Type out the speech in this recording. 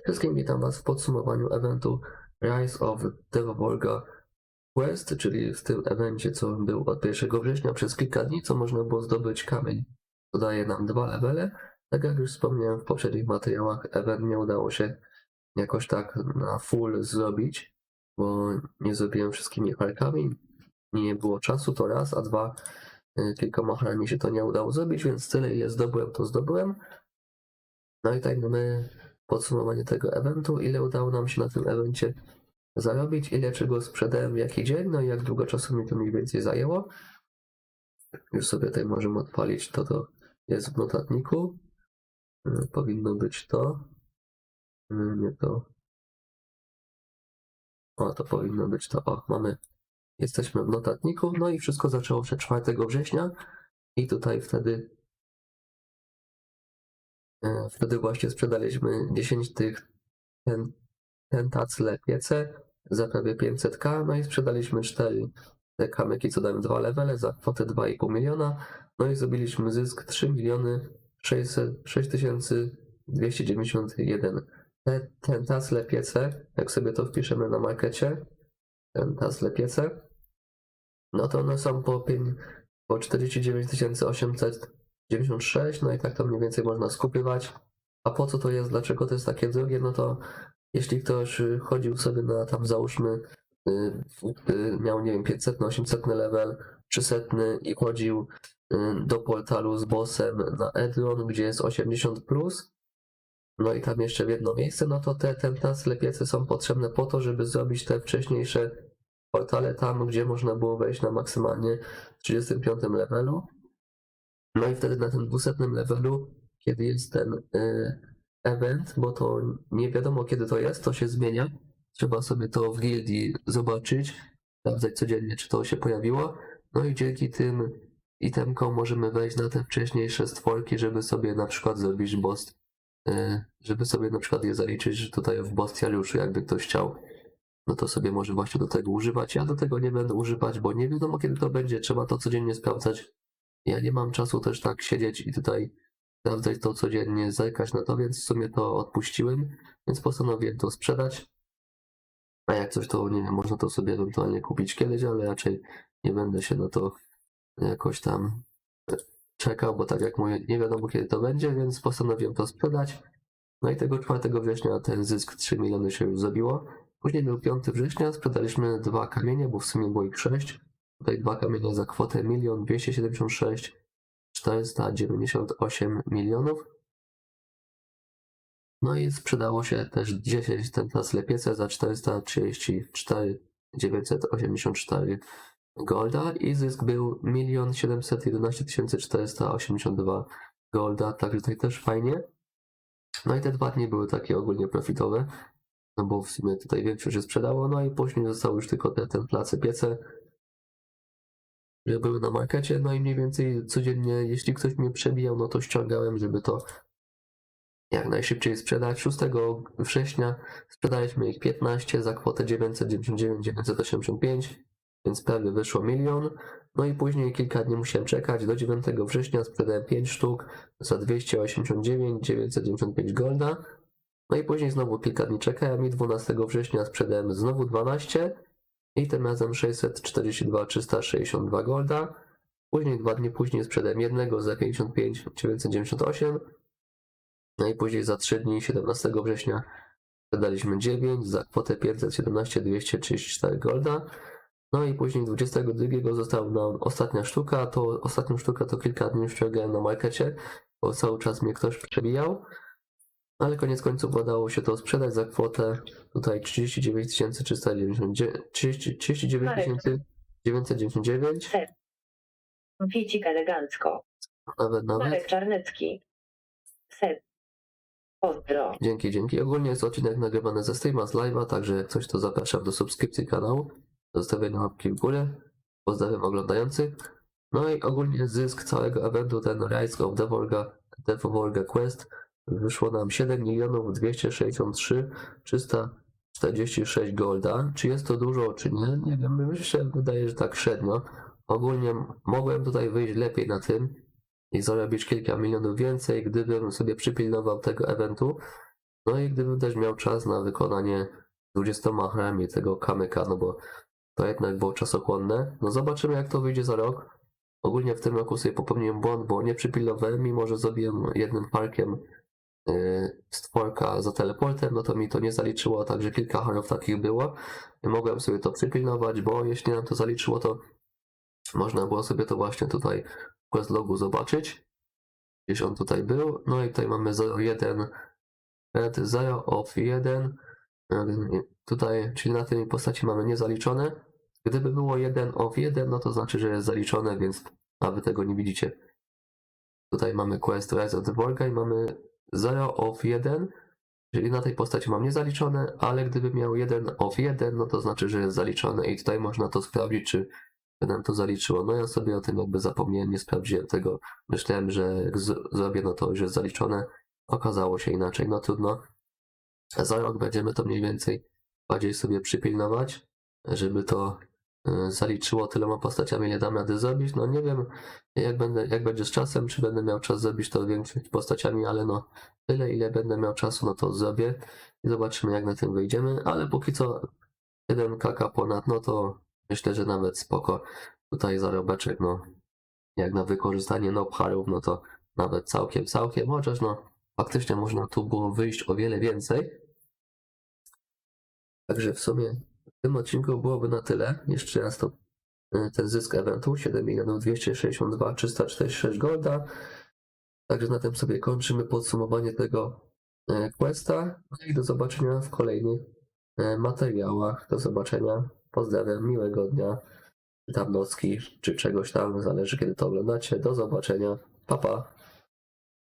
Wszystkim, witam Was w podsumowaniu eventu Rise of Devolga Quest, czyli w tym evencie, co był od 1 września przez kilka dni, co można było zdobyć kamień. To daje nam dwa levele. Tak jak już wspomniałem w poprzednich materiałach, event nie udało się jakoś tak na full zrobić, bo nie zrobiłem wszystkimi harkami, nie było czasu, to raz, a dwa, y, kilkoma harami się to nie udało zrobić, więc tyle ile zdobyłem, to zdobyłem. No i tak mamy podsumowanie tego eventu, ile udało nam się na tym evencie zarobić, ile czego sprzedałem jaki dzień, no i jak długo czasu mi to mniej więcej zajęło. Już sobie tutaj możemy odpalić to, to jest w notatniku. Y, Powinno być to. Y, Nie to. O, to powinno być to. O, mamy. Jesteśmy w notatniku, no i wszystko zaczęło się 4 września i tutaj wtedy E, Wtedy właśnie sprzedaliśmy 10 tych ten, tentacle piece za prawie 500k, no i sprzedaliśmy 4 te kamyki, co dają dwa levele za kwotę 2,5 miliona, no i zrobiliśmy zysk 3 miliony 600 6291. Te tentacle piece, jak sobie to wpiszemy na markecie, tentacle piece, no to one są po, pięć- po 49 896, no i tak to mniej więcej można skupywać. A po co to jest, dlaczego to jest takie drogie, no to jeśli ktoś y, chodził sobie na tam załóżmy, y, y, miał nie wiem 500, 800 level, 300 i chodził do portalu z bossem na Edron, gdzie jest 80+, plus, no i tam jeszcze w jedno miejsce, no to te tentasle piece są potrzebne po to, żeby zrobić te wcześniejsze portale tam, gdzie można było wejść na maksymalnie 35 levelu. No i wtedy na tym 200 levelu, kiedy jest ten y, event, bo to nie wiadomo kiedy to jest, to się zmienia. Trzeba sobie to w gildii zobaczyć, sprawdzać codziennie, czy to się pojawiło. No i dzięki tym itemkom możemy wejść na te wcześniejsze stworki, żeby sobie na przykład zrobić boss, y, żeby sobie na przykład je zaliczyć tutaj w bostialiuszu, jakby ktoś chciał. No to sobie może właśnie do tego używać. Ja do tego nie będę używać, bo nie wiadomo kiedy to będzie. Trzeba to codziennie sprawdzać. Ja nie mam czasu też tak siedzieć i tutaj sprawdzać to codziennie, zerkać na to, więc w sumie to odpuściłem, więc postanowiłem to sprzedać. A jak coś to, nie wiem, można to sobie ewentualnie kupić kiedyś, ale raczej nie będę się na to jakoś tam czekał, bo tak jak mówię, nie wiadomo kiedy to będzie, więc postanowiłem to sprzedać. No i tego 4 września ten zysk 3 miliony się już zabiło. Później był 5 września, sprzedaliśmy dwa kamienie, bo w sumie było ich 6. Tutaj dwa kamienie za kwotę 1 276 498 milionów. No i sprzedało się też 10 tentasle piece za 434 984 golda i zysk był 1 711 482 golda, także tutaj też fajnie. No i te dwa dni były takie ogólnie profitowe, no bo w sumie tutaj większość się sprzedało, no i później zostały już tylko te templace piece, że były na markecie, no i mniej więcej codziennie, jeśli ktoś mnie przebijał, no to ściągałem, żeby to jak najszybciej sprzedać. 6 września sprzedaliśmy ich 15 za kwotę 999 985, więc prawie wyszło milion. No i później kilka dni musiałem czekać. Do 9 września sprzedałem 5 sztuk za 289 995 golda. No i później znowu kilka dni czekałem i 12 września sprzedałem znowu 12 i tym razem 642 362 golda. Później dwa dni później sprzedałem jednego za 55 998. No i później za 3 dni 17 września sprzedaliśmy 9 za kwotę 517 234 golda. No i później 22 została nam ostatnia sztuka, to ostatnią sztukę to kilka dni ściągałem na markecie, bo cały czas mnie ktoś przebijał. Ale koniec końców udało się to sprzedać za kwotę tutaj 39 399, 30 39 999, Wicik elegancko. nawet nawet. Marek Czarnecki. Set. Pozdro. Dzięki, dzięki. Ogólnie jest odcinek nagrywany ze streama, z live'a, także jak coś to zapraszam do subskrypcji kanału, zostawienia łapki w górę. Pozdrawiam oglądających. No i ogólnie zysk całego eventu, ten Rise of Devolga, Devolga Quest, wyszło nam 7 milionów 263 346 golda. Czy jest to dużo, czy nie? Nie wiem, się wydaje, że tak średnio. Ogólnie mogłem tutaj wyjść lepiej na tym i zarobić kilka milionów więcej, gdybym sobie przypilnował tego eventu. No i gdybym też miał czas na wykonanie 20 hrami tego kamyka, no bo to jednak było czasochłonne. No zobaczymy jak to wyjdzie za rok. Ogólnie w tym roku sobie popełniłem błąd, bo nie przypilnowałem, mimo że zrobiłem jednym parkiem stworka za teleportem, no to mi to nie zaliczyło, także kilka harów takich było. Mogłem sobie to przypilnować, bo jeśli nam to zaliczyło, to można było sobie to właśnie tutaj w quest logu zobaczyć. Gdzieś on tutaj był. No i tutaj mamy 0,1 red 0 of 1. Yy, Tutaj, czyli na tej postaci mamy niezaliczone. Gdyby było 1 of 1, no to znaczy, że jest zaliczone, więc a wy tego nie widzicie. Tutaj mamy quest Rise of the Borga i mamy 0 of 1, czyli na tej postaci mam niezaliczone, ale gdybym miał 1 of 1, no to znaczy, że jest zaliczone i tutaj można to sprawdzić, czy nam to zaliczyło. No ja sobie o tym jakby zapomniałem, nie sprawdziłem tego. Myślałem, że zrobię, no to już jest zaliczone. Okazało się inaczej, no trudno. Za rok będziemy to mniej więcej bardziej sobie przypilnować, żeby to zaliczyło tyloma postaciami, nie dam rady zrobić. No nie wiem, jak, będę, jak będzie z czasem, czy będę miał czas zrobić to większość postaciami, ale no tyle, ile będę miał czasu, no to zrobię i zobaczymy, jak na tym wyjdziemy, ale póki co 1 kk ponad, no to myślę, że nawet spoko. Tutaj zarobeczek, no jak na wykorzystanie nopharów, no to nawet całkiem, całkiem, chociaż no faktycznie można tu było wyjść o wiele więcej. Także w sumie w tym odcinku byłoby na tyle. Jeszcze raz to y, ten zysk eventu 7 milionów 262 346 golda. Także na tym sobie kończymy podsumowanie tego y, questa. No i do zobaczenia w kolejnych y, materiałach. Do zobaczenia. Pozdrawiam, miłego dnia. Czy tam czy czegoś tam, zależy kiedy to oglądacie. Do zobaczenia. Pa pa.